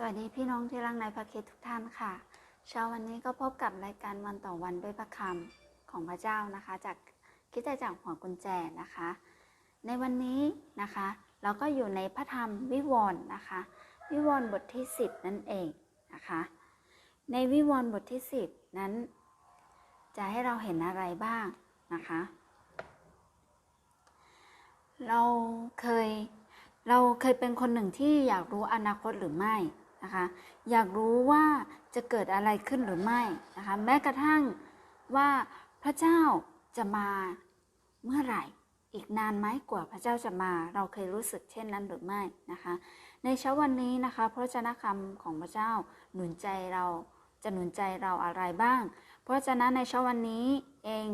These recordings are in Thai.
สวัสดีพี่น้องที่รักในพระคิดทุกท่านค่ะ เช้าวันนี้ก็พบกับรายการวันต่อวันด้วยพระคำของพระเจ้านะคะ จากคิดใจากหัวกุญแจนะคะ ในวันนี้นะคะ เราก็อยู่ในพระธรรมวิวรณ์นะคะ วิวรณ์บทที่ 10 นั่นเองนะคะ ในวิวรณ์บทที่ 10 นั้น จะให้เราเห็นอะไรบ้างนะคะ เราเคยเราเคยเป็นคนหนึ่งที่อยากรู้อนาคตหรือไม่ นะคะอยากรู้ว่าจะเกิดอะไรขึ้นหรือไม่นะคะแม้กระทั่งว่าพระเจ้าจะมาเมื่อไหร่อีกนานไหมกว่าพระเจ้าจะมา เราเคยรู้สึกเช่นนั้นหรือไม่นะคะ ในเช้าวันนี้นะคะพระเจ้าคำของพระเจ้าหนุนใจเราจะหนุนใจเราอะไรบ้าง เพราะฉะนั้นในเช้าวันนี้เอง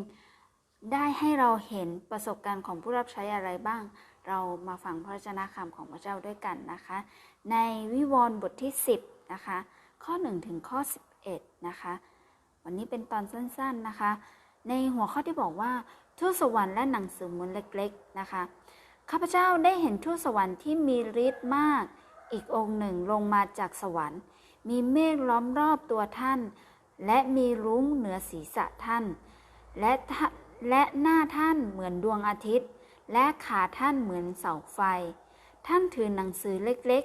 ได้ให้เราเห็นประสบการณ์ของผู้รับใช้อะไรบ้าง เรามาฟังพระเจ้าคำของพระเจ้าด้วยกันนะคะ ในวิวรณ์บทที่ 10 นะคะ ข้อ 1 ถึงข้อ 11 นะคะ วันนี้เป็นตอนสั้นๆนะคะ ในหัวข้อที่บอกว่าทูตสวรรค์และหนังสือม้วนเล็กๆนะคะข้าพเจ้าได้เห็นทูตสวรรค์ที่มีฤทธิ์มาก อีกองค์หนึ่งลงมาจากสวรรค์ มีเมฆล้อมรอบตัวท่าน และมีรุ้งเหนือศีรษะท่าน และและหน้าท่านเหมือนดวงอาทิตย์ และขาท่านเหมือนเสาไฟ ท่านถือหนังสือเล็ก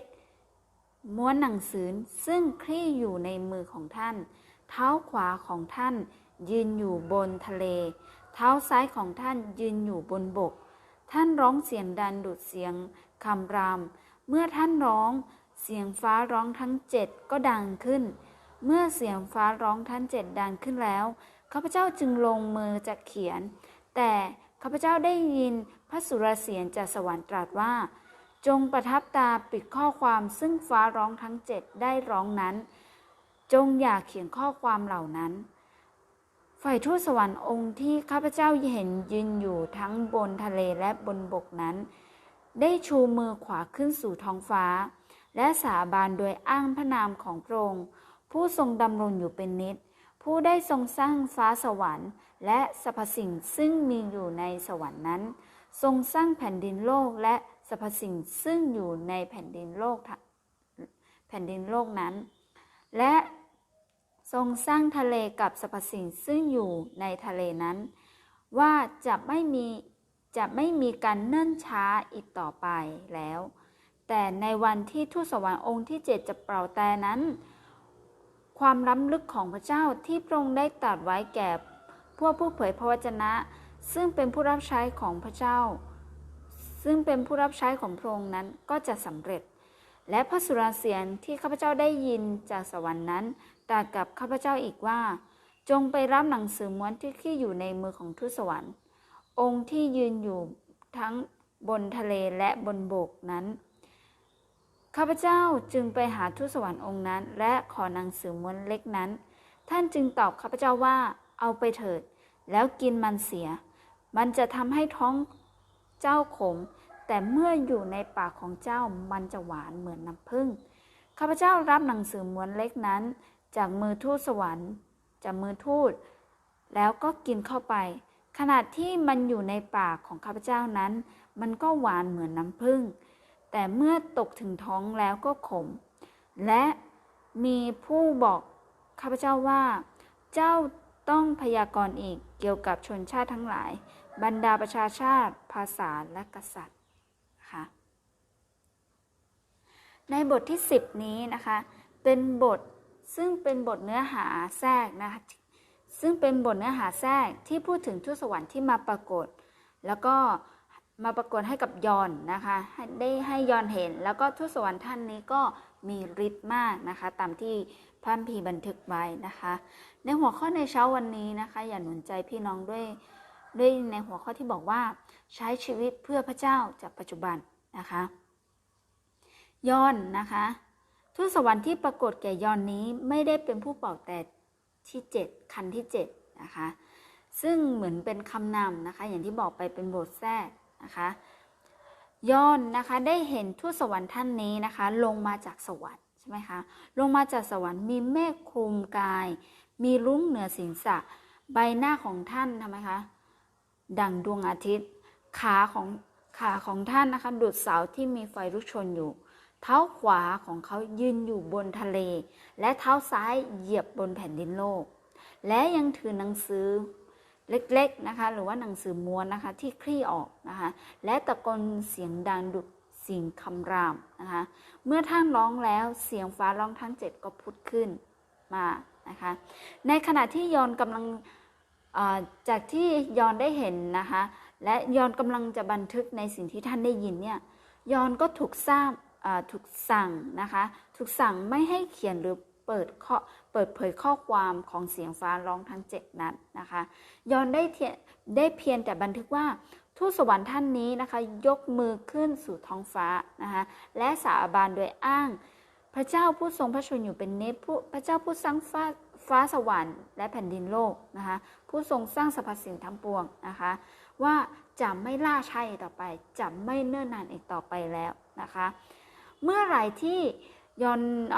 ๆ ม้วนหนังสือซึ่งคลี่อยู่ในมือของท่าน เท้าขวาของท่านยืนอยู่บนทะเล เท้าซ้ายของท่านยืนอยู่บนบก ท่านร้องเสียงดังดุดเสียงคำรามเมื่อท่านร้องเสียงฟ้าร้องทั้งเจ็ดก็ดังขึ้น เมื่อเสียงฟ้าร้องทั้งเจ็ดดังขึ้นแล้วข้าพเจ้าจึงลงมือจะเขียน แต่ข้าพเจ้าได้ยิน พระสุรเสียงจากสวรรค์ตรัสว่า จงประทับตาปิดข้อความซึ่งฟ้าร้องทั้งเจ็ดได้ร้องนั้น จงอย่าเขียนข้อความเหล่านั้น ฝ่ายทูตสวรรค์องค์ที่ข้าพเจ้าเห็นยืนอยู่ทั้งบนทะเลและบนบกนั้น ได้ชูมือขวาขึ้นสู่ท้องฟ้า และสาบานโดยอ้างพระนามของพระองค์ผู้ทรงดำรงอยู่เป็นนิจผู้ได้ทรงสร้างฟ้าสวรรค์ และสรรพสิ่งซึ่งมีอยู่ในสวรรค์นั้น ทรงสร้างแผ่นดินโลกและสรรพสิ่งซึ่งอยู่ในแผ่นดินโลกแผ่นดินโลกนั้น และทรงสร้างทะเลกับสรรพสิ่งซึ่งอยู่ในทะเลนั้น ว่าจะไม่มีจะไม่มีการเนิ่นช้าอีกต่อไปแล้ว แต่ในวันที่ทูตสวรรค์องค์ที่เจ็ดจะเป่าแต่นั้น ความล้ำลึกของพระเจ้าที่พระองค์ได้ตรัสไว้แก่พวกผู้เผยพระวจนะ ซึ่งเป็นผู้รับใช้ของพระเจ้า ซึ่งเป็นผู้รับใช้ของพระองค์นั้นก็จะสำเร็จ และพระสุรเสียงที่ข้าพเจ้าได้ยินจากสวรรค์นั้นตรัสกับข้าพเจ้าอีกว่า จงไปรับหนังสือม้วนที่ที่อยู่ในมือของทูตสวรรค์ องค์ที่ยืนอยู่ทั้งบนทะเลและบนบกนั้นข้าพเจ้าจึงไปหาทูตสวรรค์องค์นั้น และขอหนังสือม้วนเล็กนั้น ท่านจึงตอบข้าพเจ้าว่า เอาไปเถิด แล้วกินมันเสีย มันจะทำให้ท้องเจ้าขม แต่เมื่ออยู่ในปากของเจ้ามันจะหวานเหมือนน้ำผึ้งข้าพเจ้ารับหนังสือม้วนเล็กนั้น จากมือทูตสวรรค์ จากมือทูตแล้วก็กินเข้าไป ขณะที่มันอยู่ในปากของข้าพเจ้านั้น มันก็หวานเหมือนน้ำผึ้งแต่เมื่อตกถึงท้องแล้วก็ขม และมีผู้บอกข้าพเจ้าว่า เจ้า ต้องพยากรณ์อีกเกี่ยวกับชนชาติทั้งหลาย บรรดาประชาชาติ ภาษาและกษัตริย์ค่ะในบทที่ 10 นี้นะคะ เป็นบทซึ่งเป็นบทเนื้อหาแทรกนะคะซึ่งเป็นบทเนื้อหาแทรกที่พูดถึงทูตสวรรค์ที่มาปรากฏ แล้วก็ มาปรากฏให้กับยอนนะคะได้ให้ยอนเห็น แล้วก็ทูตสวรรค์ท่านนี้ก็มีฤทธิ์มากนะคะ ตามที่พระคัมภีร์บันทึกไว้นะคะ ในหัวข้อในเช้าวันนี้นะคะ อย่าหนุนใจพี่น้องด้วยด้วยในหัวข้อที่บอกว่าใช้ชีวิตเพื่อพระเจ้าจากปัจจุบันนะคะยอนนะคะทูตสวรรค์ที่ปรากฏแก่ยอนนี้ไม่ได้เป็นผู้เป่าแต่ที่7คันที่7นะคะซึ่งเหมือนเป็นคำนำนะคะ อย่างที่บอกไปเป็นบทแทรก นะคะยอนนะคะได้เห็นทูตสวรรค์ท่านนี้นะคะ ลงมาจากสวรรค์ใช่ไหมคะลงมาจากสวรรค์มีเมฆคลุมกาย มีรุ้งเหนือศีรษะ ใบหน้าของท่านทำไมคะดังดวงอาทิตย์ ขาของขาของท่านนะคะดุดเสาที่มีไฟลุกชนอยู่ เท้าขวาของเขายืนอยู่บนทะเล และเท้าซ้ายเหยียบบนแผ่นดินโลก และยังถือหนังสือ เล็กๆนะคะ หรือว่าหนังสือม้วนนะคะที่คลี่ออกนะคะ และตะโกนเสียงดังดุดเสียงคำรามนะคะ เมื่อท่านร้องแล้วเสียงฟ้าร้องทั้งเจ็ดก็พุดขึ้นมานะคะ ในขณะที่ยอนกำลังจากที่ยอนได้เห็นนะคะ และยอนกำลังจะบันทึกในสิ่งที่ท่านได้ยินเนี่ยยอนก็ถูกทราบถูกสั่งนะคะ ถูกสั่งไม่ให้เขียนหรือเปิดข้อ เปิดเผยข้อความของเสียงฟ้าร้องทั้งเจ็ดนั้นนะคะยอนได้เทียได้เพียงแต่บันทึกว่าทูตสวรรค์ท่านนี้นะคะยกมือขึ้นสู่ท้องฟ้านะคะและสาบานโดยอ้าง พระเจ้าผู้ทรงพระชนอยู่เป็นเนิจผู้พระเจ้าผู้สร้างฟ้าฟ้าสวรรค์และแผ่นดินโลกนะคะผู้ทรงสร้างสรรพสิ่งทั้งปวงนะคะว่าจะไม่ล่าช้าอีกต่อไปจะไม่เนิ่นนานอีกต่อไปแล้วนะคะ เมื่อไหร่ที่ยอนอ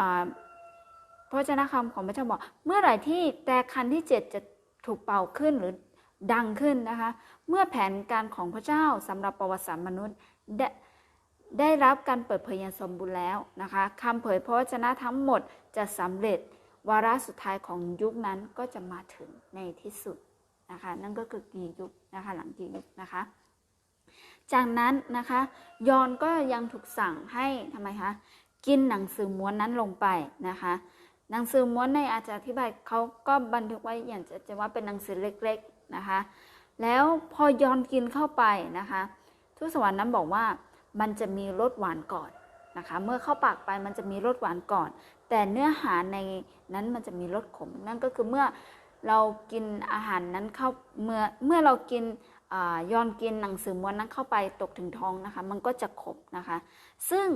พระวจนะคำของพระเจ้าบอก เมื่อไหร่ที่แต่คันที่เจ็ดจะถูกเป่าขึ้นหรือดังขึ้นนะคะ เมื่อแผนการของพระเจ้าสำหรับประวัติศาสตร์มนุษย์ได้ได้รับการเปิดเผยอย่างสมบูรณ์แล้วนะคะคำเผยพระวจนะทั้งหมดจะสำเร็จวาระสุดท้ายของยุคนั้นก็จะมาถึงในที่สุดนะคะ นั่นก็คือกี่ยุคนะคะหลังกี่ยุคนะคะ จากนั้นนะคะ ยอนก็ยังถูกสั่งให้ทำไมคะกินหนังสือม้วนนั้นลงไปนะคะ หนังสือม้วนในอาจารย์อธิบายเขาก็บันทึกไว้อย่างจะว่าเป็นหนังสือเล็กๆนะคะ แล้วพอยอนกินเข้าไปนะคะทูตสวรรค์นั้นบอกว่ามันจะมีรสหวานก่อนนะคะ เมื่อเข้าปากไปมันจะมีรสหวานก่อน แต่เนื้อหาในนั้นมันจะมีรสขม นั่นก็คือเมื่อเรากินอาหารนั้นเข้าเมื่อเมื่อเรากินอายอนกินหนังสือม้วนนั้นเข้าไปตกถึงท้องนะคะ มันก็จะขบนะคะ ซึ่ง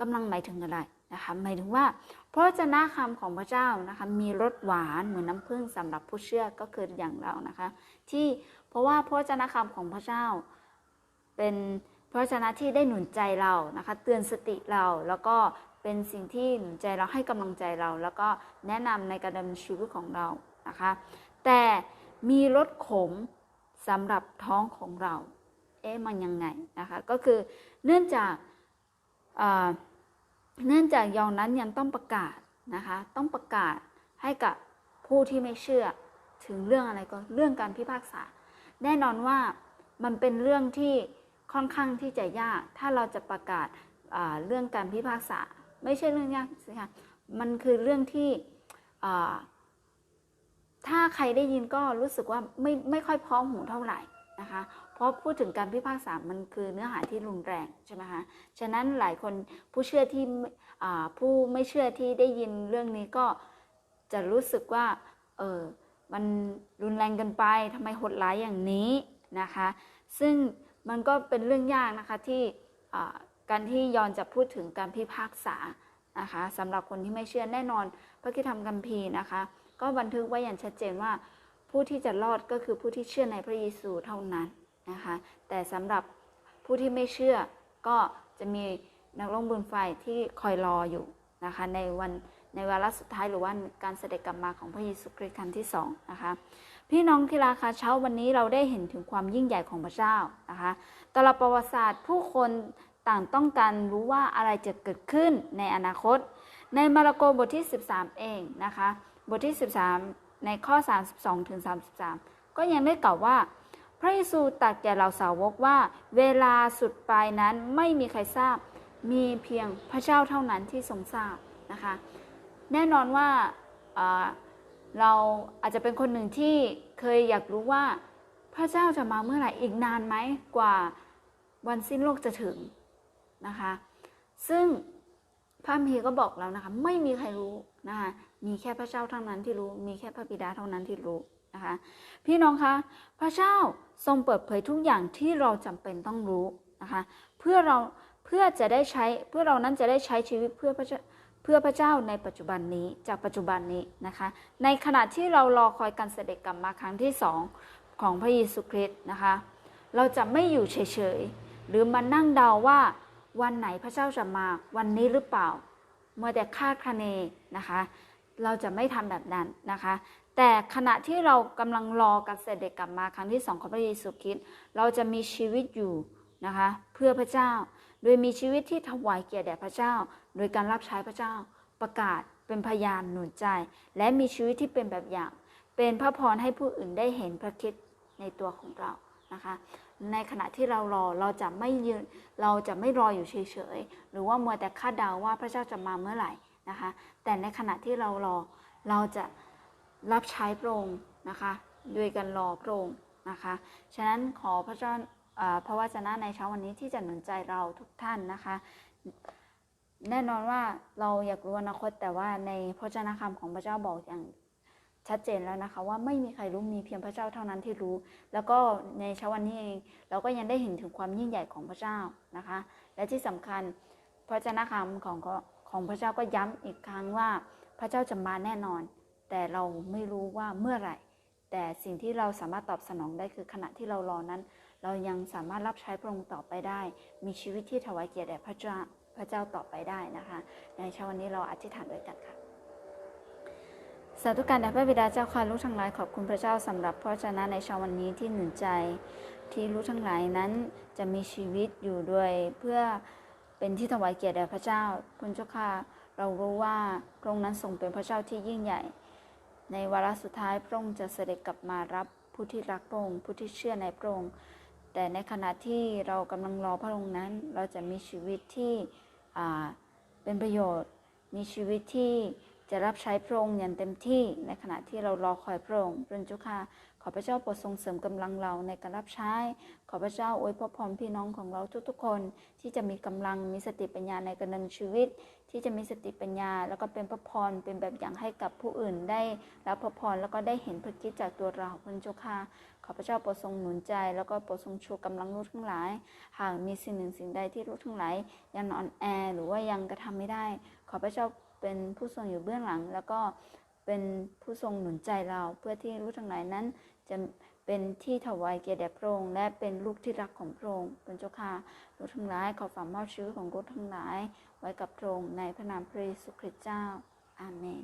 กำลังหมายถึงอะไร นะคะหมายถึงว่าพระวจนะคำของพระเจ้านะคะมีรสหวานเหมือนน้ำผึ้งสำหรับผู้เชื่อก็คืออย่างเรานะคะ ที่เพราะว่าพระวจนะคำของพระเจ้า เป็นพระวจนะที่ได้หนุนใจเรานะคะเตือนสติเราแล้วก็เป็นสิ่งที่หนุนใจเราให้กำลังใจเรา แล้วก็แนะนำในการดำเนินชีวิตของเรานะคะ แต่มีรสขมสำหรับท้องของเรา เอ๊ะมันยังไงนะคะ ก็คือเนื่องจาก เนื่องจากยองนั้นยังต้องประกาศนะคะ ต้องประกาศให้กับผู้ที่ไม่เชื่อถึงเรื่องอะไรก็เรื่องการพิพากษา แน่นอนว่ามันเป็นเรื่องที่ค่อนข้างที่จะยาก ถ้าเราจะประกาศเรื่องการพิพากษา ไม่ใช่เรื่องยากสิคะมันคือเรื่องที่ถ้าใครได้ยินก็รู้สึกว่าไม่ไม่ค่อยพร้อมหูเท่าไหร่นะคะเพราะพูดถึงการพิพากษา มันคือเนื้อหาที่รุนแรงใช่ไหมคะ ฉะนั้นหลายคนผู้เชื่อที่ผู้ไม่เชื่อที่ได้ยินเรื่องนี้ก็จะรู้สึกว่า เออ มันรุนแรงเกินไปทำไมโหดร้ายอย่างนี้นะคะ ซึ่งมันก็เป็นเรื่องยากนะคะที่การที่ยอนจะพูดถึงการพิพากษานะคะสำหรับคนที่ไม่เชื่อแน่นอน พระคิดธรรมกัมภีร์นะคะ ก็บันทึกไว้อย่างชัดเจนว่าผู้ที่จะรอดก็คือผู้ที่เชื่อในพระเยซูเท่านั้น นะคะ แต่สำหรับผู้ที่ไม่เชื่อก็จะมีนักลงบุญไฟที่คอยรออยู่นะคะในวันในวาระสุดท้ายหรือว่าการเสด็จกลับมาของพระเยซูคริสต์ครั้งที่สองนะคะพี่น้องที่ราคาเช้าวันนี้เราได้เห็นถึงความยิ่งใหญ่ของพระเจ้านะคะตลอดประวัติศาสตร์ผู้คนต่างต้องการรู้ว่าอะไรจะเกิดขึ้นในอนาคต ในมาระโกบทที่ 13 เองนะคะบทที่ 13 ในข้อ 32ถึง33 ก็ยังได้กล่าวว่า พระเยซูตรัสแก่เราสาวกว่า เวลาสุดปลายนั้นไม่มีใครทราบ มีเพียงพระเจ้าเท่านั้นที่ทรงทราบนะคะ แน่นอนว่าเราอาจจะเป็นคนหนึ่งที่เคยอยากรู้ว่า พระเจ้าจะมาเมื่อไหร่อีกนานไหมกว่าวันสิ้นโลกจะถึงนะคะ ซึ่งพระมีก็บอกแล้วนะคะ ไม่มีใครรู้นะคะ มีแค่พระเจ้าเท่านั้นที่รู้ มีแค่พระบิดาเท่านั้นที่รู้นะคะ พี่น้องคะ พระเจ้าทรงเปิดเผยทุกอย่างที่เราจำเป็นต้องรู้นะคะ เพื่อเราเพื่อจะได้ใช้เพื่อเรานั้นจะได้ใช้ชีวิตเพื่อพระเจ้าเพื่อพระเจ้าในปัจจุบันนี้จากปัจจุบันนี้นะคะ ในขณะที่เรารอคอยการเสด็จกลับมาครั้งที่สองของพระเยซูคริสต์นะคะ เราจะไม่อยู่เฉยๆหรือมานั่งเดาว่าวันไหนพระเจ้าจะมาวันนี้หรือเปล่าเมื่อแต่คาดคะเนนะคะ เราจะไม่ทำแบบนั้นนะคะ แต่ขณะที่เรากำลังรอการเสด็จกลับมาครั้งที่สองของพระเยซูคริสต์เราจะมีชีวิตอยู่นะคะ เพื่อพระเจ้า โดยมีชีวิตที่ถวายเกียรติแด่พระเจ้า โดยการรับใช้พระเจ้าประกาศเป็นพยานหนุนใจ และมีชีวิตที่เป็นแบบอย่าง เป็นพระพรให้ผู้อื่นได้เห็นพระคิดในตัวของเรานะคะ ในขณะที่เรารอเราจะไม่ยืนเราจะไม่รออยู่เฉยๆหรือว่ามัวแต่คาดเดาว่าพระเจ้าจะมาเมื่อไหร่ นะคะ แต่ในขณะที่เรารอเราจะรับใช้พระองค์นะคะโดยการรอพระองค์นะคะ ฉะนั้นขอพระเจ้าพระวจนะในเช้าวันนี้ที่จะหนุนใจเราทุกท่านนะคะ แน่นอนว่าเราอยากรู้อนาคตแต่ว่าในพระเจ้าคำของพระเจ้าบอกอย่างชัดเจนแล้วนะคะว่าไม่มีใครรู้มีเพียงพระเจ้าเท่านั้นที่รู้ แล้วก็ในเช้าวันนี้เองเราก็ยังได้เห็นถึงความยิ่งใหญ่ของพระเจ้านะคะ และที่สำคัญพระเจ้าคำของ ของพระเจ้าก็ย้ำอีกครั้งว่าพระเจ้าจะมาแน่นอน แต่เราไม่รู้ว่าเมื่อไหร่ แต่สิ่งที่เราสามารถตอบสนองได้คือขณะที่เรารอนั้น เรายังสามารถรับใช้พระองค์ต่อไปได้ มีชีวิตที่ถวายเกียรติแด่พระเจ้าพระเจ้าต่อไปได้นะคะ ในเช้าวันนี้เราอธิษฐานด้วยกันค่ะสาธุการแด่พระบิดาเจ้าค่ะลูกทั้งหลายขอบคุณพระเจ้าสำหรับพระวจนะในเช้าวันนี้ที่หนุนใจที่ลูกทั้งหลายนั้นจะมีชีวิตอยู่ด้วยเพื่อ เป็นที่ถวายเกียรติแด่พระเจ้า คุณเจ้าค่ะเรารู้ว่าพระองค์นั้นทรงเป็นพระเจ้าที่ยิ่งใหญ่ ในวาระสุดท้ายพระองค์จะเสด็จกลับมารับผู้ที่รักพระองค์ผู้ที่เชื่อในพระองค์แต่ในขณะที่เรากำลังรอพระองค์นั้น เราจะมีชีวิตที่เป็นประโยชน์ มีชีวิตที่ จะรับใช้พระองค์อย่างเต็มที่ในขณะที่เรารอคอยพระองค์พระเจ้าค่ะขอพระเจ้าโปรดทรงเสริมกำลังเราในการรับใช้ ขอพระเจ้าอวยพรพรพี่น้องของเราทุกๆคน ที่จะมีกำลังมีสติปัญญาในการดำเนินชีวิต ที่จะมีสติปัญญา แล้วก็เป็นพระพรเป็นแบบอย่างให้กับผู้อื่นได้รับพระพรแล้วก็ได้เห็นพระคิดจากตัวเราพระเจ้าค่ะขอพระเจ้าโปรดทรงหนุนใจ แล้วก็โปรดทรงชูกำลังลูกทั้งหลาย หากมีสิ่งหนึ่งสิ่งใดที่ลูกทั้งหลายยังอ่อนแอหรือว่ายังกระทำไม่ได้ ขอพระเจ้า เป็นผู้ทรงอยู่เบื้องหลัง แล้วก็เป็นผู้ทรงหนุนใจเราเพื่อที่ลูกทั้งหลายนั้น จะเป็นที่ถวายเกียรติแด่พระองค์และเป็นลูกที่รักของพระองค์เป็นเจ้าค่ะลูกทั้งหลายขอฝากมอบชีวิตของลูกทั้งหลาย ไว้กับพระองค์ในพระนามพระเยซูคริสต์เจ้าอาเมน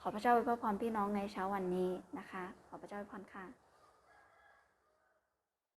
ขอพระเจ้าอวยพรพี่น้องในเช้าวันนี้นะคะ ขอพระเจ้าอวยพรค่ะ